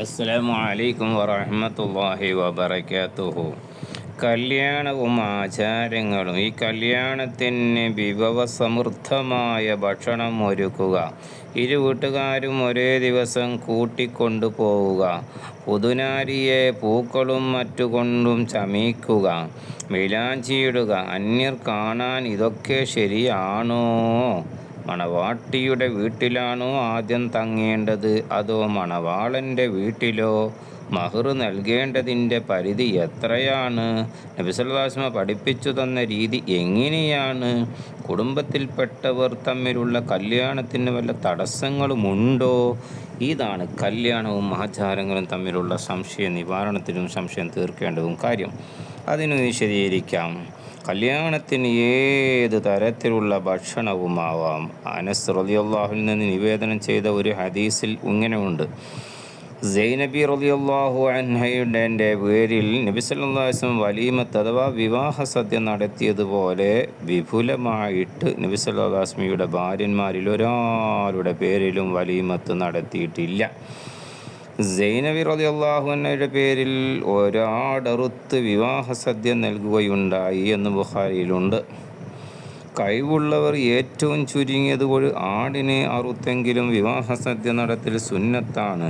അസ്സലാമു അലൈക്കും വറഹ്മത്തുള്ളാഹി വബറകാതുഹു. കല്യാണവും ആചാരങ്ങളും ഈ കല്യാണത്തിന് വിഭവസമൃദ്ധമായ ഭക്ഷണം ഒരുക്കുക. ഇരു വീട്ടുകാരും ഒരേ ദിവസം കൂട്ടിക്കൊണ്ടു പോവുക. പുതുനാരിയെ പൂക്കളും മറ്റുകൊണ്ടും ചമയിക്കുക. വിലാഞ്ചിയിടുക അന്യർ കാണാൻ ഇതൊക്കെ ശരിയാണോ? മണവാട്ടിയുടെ വീട്ടിലാണോ ആദ്യം തങ്ങേണ്ടത്? അതോ മണവാളന്റെ വീട്ടിലോ? മഹർ നൽകേണ്ടതിന്റെ പരിധി എത്രയാണ്? നബിസല്ലാസ്മ പഠിപ്പിച്ചു തന്ന രീതി എങ്ങനെയാണ്? കുടുംബത്തിൽപ്പെട്ടവർ തമ്മിലുള്ള കല്യാണത്തിന് വല്ല തടസ്സങ്ങളുമുണ്ടോ? ഇതാണ് കല്യാണവും ആചാരങ്ങളും തമ്മിലുള്ള സംശയ നിവാരണത്തിനും സംശയം തീർക്കേണ്ടതും കാര്യം. അതിന് വിശദീകരിക്കാം. കല്യാണത്തിന് ഏത് തരത്തിലുള്ള ഭക്ഷണവുമാവാം? അനസ് റളിയല്ലാഹുവിൽ നിന്ന് നിവേദനം ചെയ്ത ഒരു ഹദീസിൽ ഇങ്ങനെയുണ്ട്. സൈനബി റളിയല്ലാഹു അൻഹയുടെ പേരിൽ നബി സല്ലല്ലാഹു അലൈഹി വസല്ലം വലീമത്ത് അഥവാ വിവാഹ സദ്യ നടത്തിയതുപോലെ വിപുലമായിട്ട് നബി സല്ലല്ലാഹു അലൈഹി വസല്ലമയുടെ ഭാര്യന്മാരിൽ ഒരാളുടെ പേരിലും വലീമത്ത് നടത്തിയിട്ടില്ല. സൈനബി റളിയല്ലാഹു അൻഹയുടെ പേരിൽ ഒരാടറുത്ത് വിവാഹ സദ്യ നൽകുകയുണ്ടായി എന്ന് ബുഹാരിയിലുണ്ട് കഴിവുള്ളവർ ഏറ്റവും ചുരുങ്ങിയത് ഒരു ആടിനെ അറുത്തെങ്കിലും വിവാഹ സദ്യ നടത്തിൽ സുന്നത്താണ്.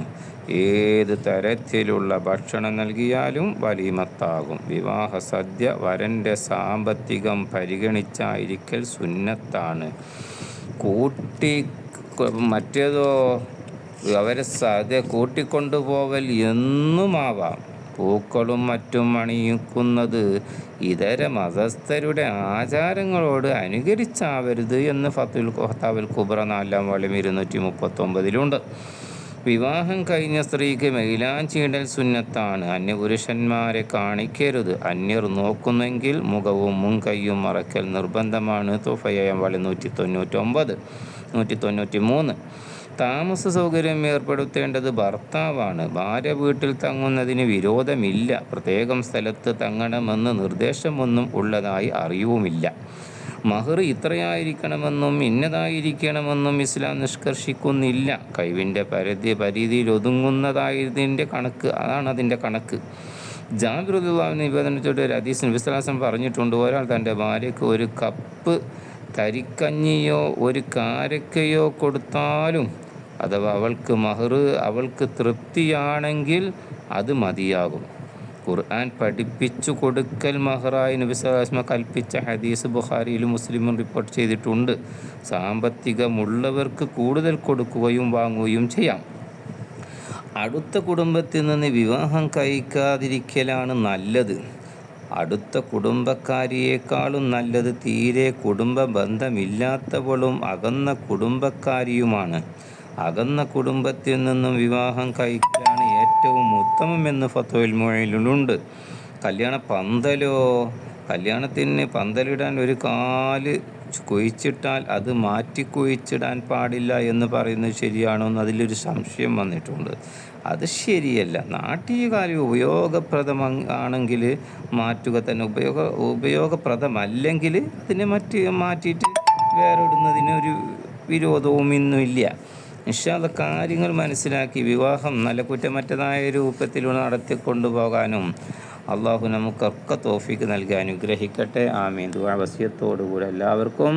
ഏത് തരത്തിലുള്ള ഭക്ഷണം നൽകിയാലും വലിമത്താകും. വിവാഹ സദ്യ വരന്റെ സാമ്പത്തികം പരിഗണിച്ചായിരിക്കൽ സുന്നത്താണ്. കൂട്ടി മറ്റേതോ അവരെ സത കൂട്ടിക്കൊണ്ടുപോവൽ എന്നുമാവാം. പൂക്കളും മറ്റും അണിയിക്കുന്നത് ഇതര മതസ്ഥരുടെ ആചാരങ്ങളോട് അനുകരിച്ചാവരുത് എന്ന് ഫത്തുൽ ഫത്താവുൽ കുബ്ര നാലാം വളം ഇരുന്നൂറ്റി മുപ്പത്തൊമ്പതിലുണ്ട് വിവാഹം കഴിഞ്ഞ സ്ത്രീക്ക് മൈലാഞ്ചീടൽ സുന്നത്താണ്. അന്യപുരുഷന്മാരെ കാണിക്കരുത്. അന്യർ നോക്കുന്നെങ്കിൽ മുഖവും മുൻകൈയും മറക്കൽ നിർബന്ധമാണ്. തുഫയം വളി നൂറ്റി തൊണ്ണൂറ്റൊമ്പത് നൂറ്റി തൊണ്ണൂറ്റി മൂന്ന് താമസ സൗകര്യം ഏർപ്പെടുത്തേണ്ടത് ഭർത്താവാണ്. ഭാര്യ വീട്ടിൽ തങ്ങുന്നതിന് വിരോധമില്ല. പ്രത്യേകം സ്ഥലത്ത് തങ്ങണമെന്ന് നിർദ്ദേശമൊന്നും ഉള്ളതായി അറിവുമില്ല. മഹർ ഇത്രയായിരിക്കണമെന്നും ഇന്നതായിരിക്കണമെന്നും ഇസ്ലാം നിഷ്കർഷിക്കുന്നില്ല. കഴിവിന്റെ പരിധി പരിധിയിൽ ഒതുങ്ങുന്നതായതിന്റെ കണക്ക് അതാണ് അതിന്റെ കണക്ക്. ജാഗ്രത നിവേദനത്തോട് ഒരു അതീസ് വിശ്വാസം പറഞ്ഞിട്ടുണ്ട്. ഒരാൾ തന്റെ ഭാര്യയ്ക്ക് ഒരു കപ്പ് തരിക്കഞ്ഞിയോ ഒരു കാരക്കയോ കൊടുത്താലും അഥവാ അവൾക്ക് മഹർ അവൾക്ക് തൃപ്തിയാണെങ്കിൽ അത് മതിയാകും. ഖുർആൻ പഠിപ്പിച്ചു കൊടുക്കൽ മഹറായി നബിസ്വലാസ്മ കൽപ്പിച്ച ഹദീസ് ബുഖാരിയിലും മുസ്ലിമും റിപ്പോർട്ട് ചെയ്തിട്ടുണ്ട്. സാമ്പത്തികമുള്ളവർക്ക് കൂടുതൽ കൊടുക്കുകയും വാങ്ങുകയും ചെയ്യാം. അടുത്ത കുടുംബത്തിൽ നിന്ന് വിവാഹം കഴിക്കാതിരിക്കലാണ് നല്ലത്. അടുത്ത കുടുംബക്കാരിയേക്കാളും നല്ലത് തീരെ കുടുംബ ബന്ധമില്ലാത്തവളും അകന്ന കുടുംബക്കാരിയുമാണ്. അകന്ന കുടുംബത്തിൽ നിന്നും വിവാഹം കഴിക്കലാണ് ഏറ്റവും ഉത്തമം ഉത്തമമെന്ന് ഫത്തോയിൽ മൊഴിയിലുണ്ട്. കല്യാണ പന്തലോ കല്യാണത്തിന് പന്തലിടാൻ ഒരു കാൽ കുഴിച്ചിട്ടാൽ അത് മാറ്റി കുഴിച്ചിടാൻ പാടില്ല എന്ന് പറയുന്നത് ശരിയാണോ എന്ന് അതിലൊരു സംശയം വന്നിട്ടുണ്ട്. അത് ശരിയല്ല. നാട്ടിയ കാര്യം ഉപയോഗപ്രദം ആണെങ്കിൽ മാറ്റുക തന്നെ. ഉപയോഗ ഉപയോഗപ്രദമല്ലെങ്കിൽ അതിനെ മറ്റ് മാറ്റിയിട്ട് വേറെ ഇടുന്നതിനൊരു വിരോധവും ഇന്നുമില്ല നിഷാദ കാര്യങ്ങൾ മനസ്സിലാക്കി വിവാഹം നല്ല കുറ്റമറ്റതായ രൂപത്തിൽ നടത്തിക്കൊണ്ടു പോകാനും അള്ളാഹു നമുക്കൊക്കെ തോഫിക്ക് നൽകി അനുഗ്രഹിക്കട്ടെ. ആമീൻ. വസിയത്തോടുകൂടി എല്ലാവർക്കും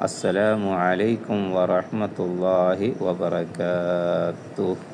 അസ്സലാമു അലൈക്കും വറഹ്മത്തുള്ളാഹി വബറകാതുഹു